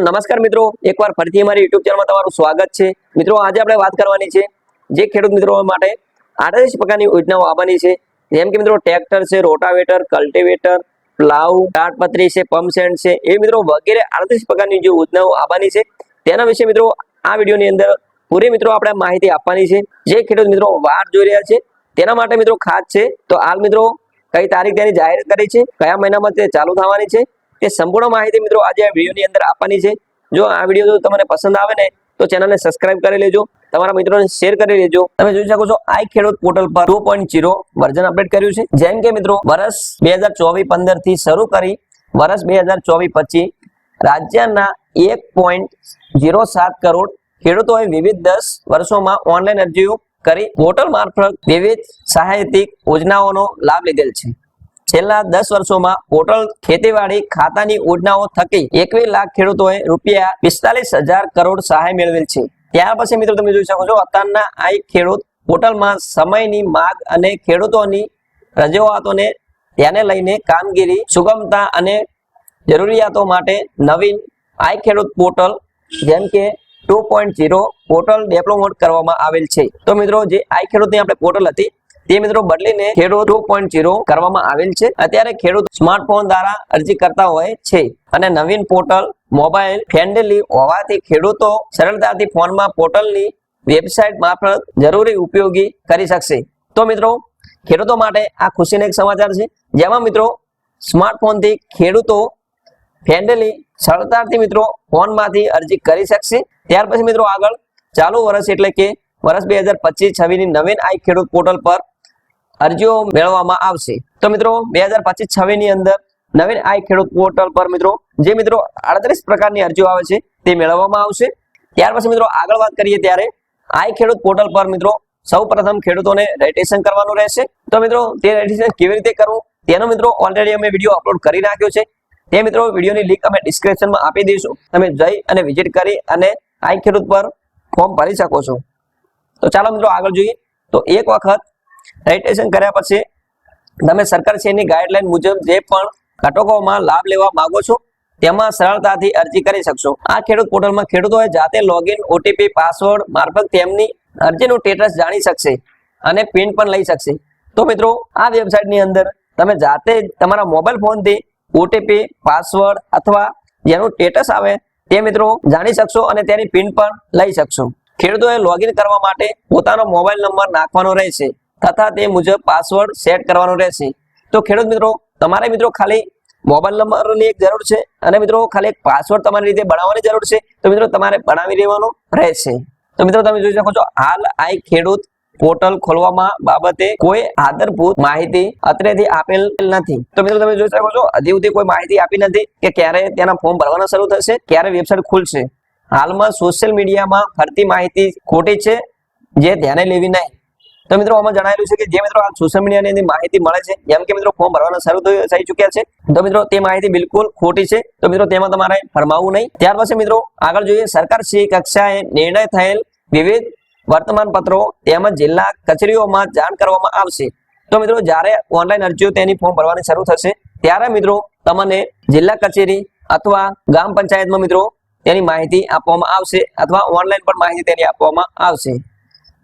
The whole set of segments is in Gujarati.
નમસ્કાર મિત્રો, એકવાર ફરીથી અમારી યુટ્યુબ ચેનલમાં તમારું સ્વાગત છે. મિત્રો, આજે આપણે વાત કરવાની છે જે ખેડૂત મિત્રો માટે આડત્રીસ પ્રકારની યોજનાઓ આવવાની છે. જેમ કે મિત્રો ટ્રેક્ટર છે રોટાવેટર કલ્ટિવેટર પ્લાવ ટાટપત્રી છે પંપ છે, એ મિત્રો વગેરે આડત્રીસ પ્રકારની જે યોજનાઓ આવવાની છે. તેના વિશે મિત્રો, આ વિડીયોની અંદર પૂરી મિત્રો આપણે માહિતી આપવાની છે. જે ખેડૂત મિત્રો વાર જોઈ રહ્યા છે, તેના માટે મિત્રો ખાસ છે. તો હાલ મિત્રો, કઈ તારીખ તેની જાહેર કરી છે, કયા મહિનામાં તે ચાલુ થવાની છે તે સંપૂર્ણ માહિતી મિત્રો આજે આ વિડીયોની અંદર આપવાની છે. જો આ વીડિયો જો તમને પસંદ આવે ને, તો ચેનલને સબસ્ક્રાઇબ કરી લેજો. તમારા મિત્રોને શેર કરી લેજો. તમે જોઈ શકો છો આઈ ખેડૂત પોર્ટલ પર two point zero version update કર્યું છે. જેમ કે મિત્રો, વર્ષ બે હજાર ચોવીસ પંદરથી શરૂ કરી વર્ષ બે હજાર ચોવીસ પચીસ રાજ્યના એક પોઈન્ટ જીરો સાત કરોડ ખેડૂતોએ વિવિધ દસ વર્ષોમાં ઓનલાઈન અરજીઓ કરી. પોર્ટલ મારફત વિવિધ સહાયતિક યોજનાઓનો લાભ લીધેલ છે. છેલ્લા દસ વર્ષોમાં પોર્ટલ ખેતીવાડી ખાતાની યોજનાઓ થકી એકવીસ લાખ ખેડૂતોએ રૂપિયા પિસ્તાલીસ હજાર કરોડ સહાય મેળવેલ છે. ત્યાર પછી મિત્રો તમે જોઈ શકો છો, અત્યારના આ ખેડૂત પોર્ટલમાં સમયની માંગ અને ખેડૂતોની રજૂઆતોને ધ્યાને લઈને કામગીરી સુગમતા અને જરૂરિયાતો માટે નવીન આઈ ખેડૂત પોર્ટલ જેમ કે two point zero portal development કરવામાં આવેલ છે. તો મિત્રો, જે આઈ ખેડૂતની આપણે પોર્ટલ હતી તે મિત્રો બદલીને ખેડૂત ટુ પોઈન્ટ ઝીરો કરવામાં આવેલ છે. અત્યારે ખેડૂત સ્માર્ટફોન દ્વારા અરજી કરતા હોય છે અને નવીન પોર્ટલ, મોબાઈલ, ફ્રેન્ડલી હોવાથી ખેડૂતો સરળતાથી ફોનમાં પોર્ટલની વેબસાઇટ મારફત જરૂરી ઉપયોગી કરી શકશે. તો મિત્રો, ખેડૂતો માટે આ ખુશીનો એક સમાચાર છે. જેમાં મિત્રો, સ્માર્ટફોનથી ખેડૂતો ફ્રેન્ડલી સરળતાથી મિત્રો ફોનમાંથી અરજી કરી શકશે. ત્યાર પછી મિત્રો આગળ ચાલુ વર્ષ એટલે કે વર્ષ બે હજાર પચીસ છવ્વીસની નવીન આઈ ખેડૂત પોર્ટલ પર અરજીઓ મેળવવામાં આવશે. તો મિત્રો, બે હજાર પચીસ છવ્વીસની અંદર નવીન આઈ ખેડૂત પોર્ટલ પર મિત્રો, જે મિત્રો આડત્રીસ પ્રકારની અરજીઓ આવે છે, તે મેળવવામાં આવશે. ત્યાર પછી મિત્રો, આગળ વાત કરીએ ત્યારે આઈ ખેડૂત પોર્ટલ પર મિત્રો સૌ પ્રથમ ખેડૂતોને રજીસ્ટ્રેશન કરવાનું રહેશે. તો મિત્રો, તે રજીસ્ટ્રેશન કેવી રીતે કરવું? તેનો મિત્રો ઓલરેડી અમે વીડિયો અપલોડ કરી નાખ્યો છે. તે મિત્રો, વિડીયોની લિંક અમે ડિસ્ક્રિપ્શનમાં આપી દઈશું. તમે જઈ અને વિઝિટ કરી અને આઈ ખેડૂત પર ફોર્મ ભરી શકો છો. તો ચાલો મિત્રો, આગળ જોઈએ. તો એક વખત રજીસ્ટ્રેશન કર્યા પછી તમે સરકાર શ્રીની ગાઈડલાઈન મુજબ જે પણ ઘટકોમાં લાભ લેવા માંગો છો, તેમાં સરળતાથી અરજી કરી શકશો. આ ખેડૂત પોર્ટલમાં ખેડૂતોએ જાતે લોગિન ઓટીપી પાસવર્ડ મારફત તેમની અરજીનું સ્ટેટસ જાણી શકશે અને પિન પણ લઈ શકશે. તો મિત્રો, આ વેબસાઇટની અંદર તમે જાતે તમારા મોબાઈલ ફોનથી ઓટીપી પાસવર્ડ અથવા જેનું સ્ટેટસ આવે તે મિત્રો જાણી શકશો અને તેની પિન પણ લઈ શકશો. ખેડૂતોએ લોગિન કરવા માટે પોતાનો મોબાઈલ નંબર નાખવાનો રહેશે. તથા તે મુજબ પાસવર્ડ સેટ કરવાનો રહેશે. તો ખેડૂત મિત્રો, તમારે મિત્રો ખાલી મોબાઈલ નંબરની એક જરૂર છે અને મિત્રો ખાલી એક પાસવર્ડ તમારી રીતે બનાવવાની જરૂર છે. તો મિત્રો તમારે બનાવી લેવાનો રહેશે. તો મિત્રો તમે જોઈ શકો છો, હાલ આઈ ખેડૂત પોર્ટલ ખોલવામાં બાબતે કોઈ આધારભૂત માહિતી અત્રેથી આપેલ નથી. તો મિત્રો તમે જોઈ શકો છો, હજી સુધી કોઈ માહિતી આપી નથી કે ક્યારે તેના ફોર્મ ભરવાના શરૂ થશે, ક્યારે વેબસાઇટ ખુલશે. હાલમાં સોશિયલ મીડિયામાં ફરતી માહિતી ખોટી છે, જે ધ્યાને લેવી નહીં. તો મિત્રો આમાં જણાવેલું છે કે જે મિત્રો આ સોશિયલ મીડિયાની અંદર માહિતી મળે છે, જેમ કે મિત્રો ફોર્મ ભરવાના શરૂ થઈ ચુક્યા છે, તો મિત્રો તે માહિતી બિલકુલ ખોટી છે, તો મિત્રો તેમાં તમારે ફરમાવવું નહીં. ત્યાર પછી મિત્રો આગળ જોઈએ, સરકાર શ્રી કક્ષાએ નિર્ણય થયેલ વિવિધ વર્તમાન પત્રો તેમજ જિલ્લા કચેરીઓમાં જાણ કરવામાં આવશે. તો મિત્રો જ્યારે ઓનલાઈન અરજીઓ તેની ફોર્મ ભરવાની શરૂ થશે, ત્યારે મિત્રો તમને જિલ્લા કચેરી અથવા ગ્રામ પંચાયતમાં મિત્રો તેની માહિતી આપવામાં આવશે અથવા ઓનલાઈન પણ માહિતી તેની આપવામાં આવશે.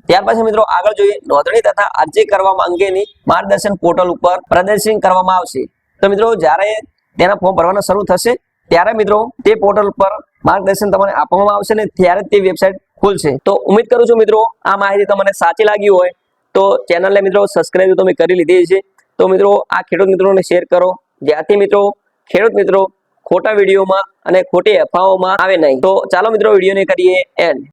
ત્યાર પછી મિત્રો આગળ જોઈએ, નોંધણી તથા અરજી કરવા અંગેની માર્ગદર્શન પોર્ટલ ઉપર પ્રદર્શન કરવામાં આવશે. તો મિત્રો જ્યારે તેના ફોર્મ ભરવાના શરૂ થશે, ત્યારે મિત્રો તે પોર્ટલ પર માર્ગદર્શન તમને આપવામાં આવશે ને ત્યારે તે વેબસાઇટ ખુલશે. તો ઉમ્મીદ કરું છું મિત્રો આ માહિતી તમને સાચી લાગી હોય, તો ચેનલને મિત્રો સબસ્ક્રાઇબ તમે કરી લીધી છે. તો મિત્રો આ ખેડૂત મિત્રોને શેર કરો. જ્યાંથી મિત્રો ખેડૂત મિત્રો ખોટા વિડીયોમાં અને ખોટી અફવાઓમાં આવે નહીં. તો ચાલો મિત્રો વિડીયોને કરીએ એન્ડ